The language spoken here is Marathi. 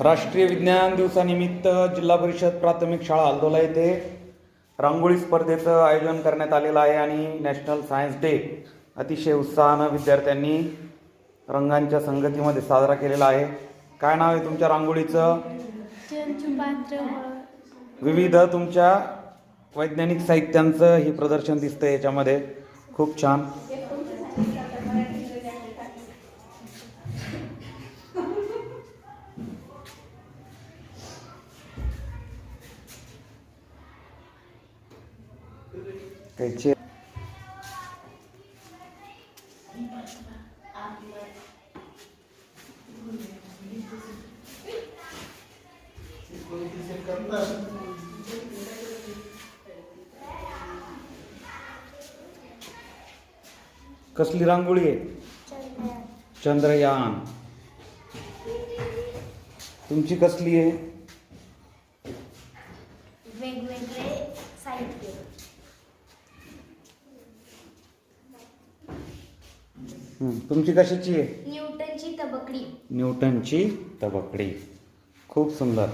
राष्ट्रीय विज्ञान दिवसानिमित्त जिल्हा परिषद प्राथमिक शाळा हलदोला येथे रांगोळी स्पर्धेचं आयोजन करण्यात आलेलं आहे आणि नॅशनल सायन्स डे अतिशय उत्साहानं विद्यार्थ्यांनी रंगांच्या संगतीमध्ये साजरा केलेला आहे. काय नाव आहे तुमच्या रांगोळीचं? विविध तुमच्या वैज्ञानिक साहित्यांचं हे प्रदर्शन दिसतं याच्यामध्ये. खूप छान. कैचे कसली रांगोळी आहे? चंद्रयान. तुमची कसली आहे? वेगवेगळे साहित्य. हं, तुमची कशाची आहे? न्यूटनची तबकडी. न्यूटनची तबकडी. खूप सुंदर.